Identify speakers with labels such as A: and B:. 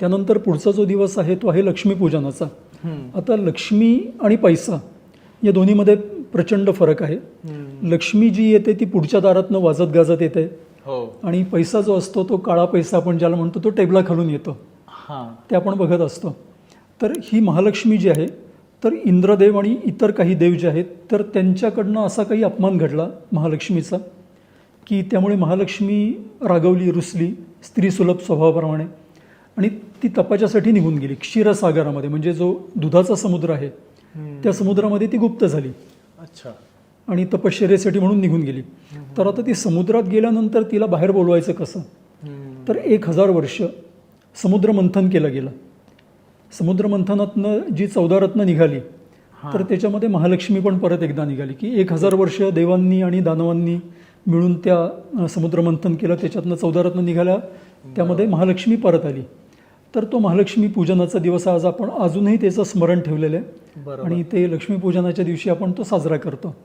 A: त्यानंतर पुढचा जो दिवस आहे तो आहे लक्ष्मीपूजनाचा. आता लक्ष्मी आणि पैसा या दोन्हीमध्ये प्रचंड फरक आहे. लक्ष्मी जी येते ती पुढच्या दारातनं वाजत गाजत येते.
B: हो.
A: आणि पैसा जो असतो तो काळा पैसा आपण ज्याला म्हणतो तो टेबलाखालून येतो.
B: हा.
A: ते आपण बघत असतो. तर ही महालक्ष्मी जी आहे तर इंद्रदेव आणि इतर काही देव जे आहेत तर त्यांच्याकडनं असा काही अपमान घडला महालक्ष्मीचा की त्यामुळे महालक्ष्मी रागवली रुसली स्त्रीसुलभ स्वभावाप्रमाणे. आणि ती तपाच्यासाठी निघून गेली क्षीरसागरामध्ये. म्हणजे जो दुधाचा समुद्र आहे त्या समुद्रामध्ये ती गुप्त झाली.
B: अच्छा.
A: आणि तपश्चर्यासाठी म्हणून निघून गेली. तर आता ती समुद्रात गेल्यानंतर तिला बाहेर बोलवायचं कसं? तर एक हजार वर्ष समुद्रमंथन केलं गेलं. समुद्रमंथनातनं जी चौदा रत्न निघाली तर त्याच्यामध्ये महालक्ष्मी पण परत एकदा निघाली की एक हजार वर्ष देवांनी आणि दानवांनी मिळून त्या समुद्रमंथन केलं. त्याच्यातनं चौदा रत्न निघाल्या. त्यामध्ये महालक्ष्मी परत आली. तर तो महालक्ष्मी पूजनाचा दिवस आज आपण अजूनही त्याचं स्मरण ठेवलेलं आहे. आणि ते लक्ष्मीपूजनाच्या दिवशी आपण तो साजरा करतो.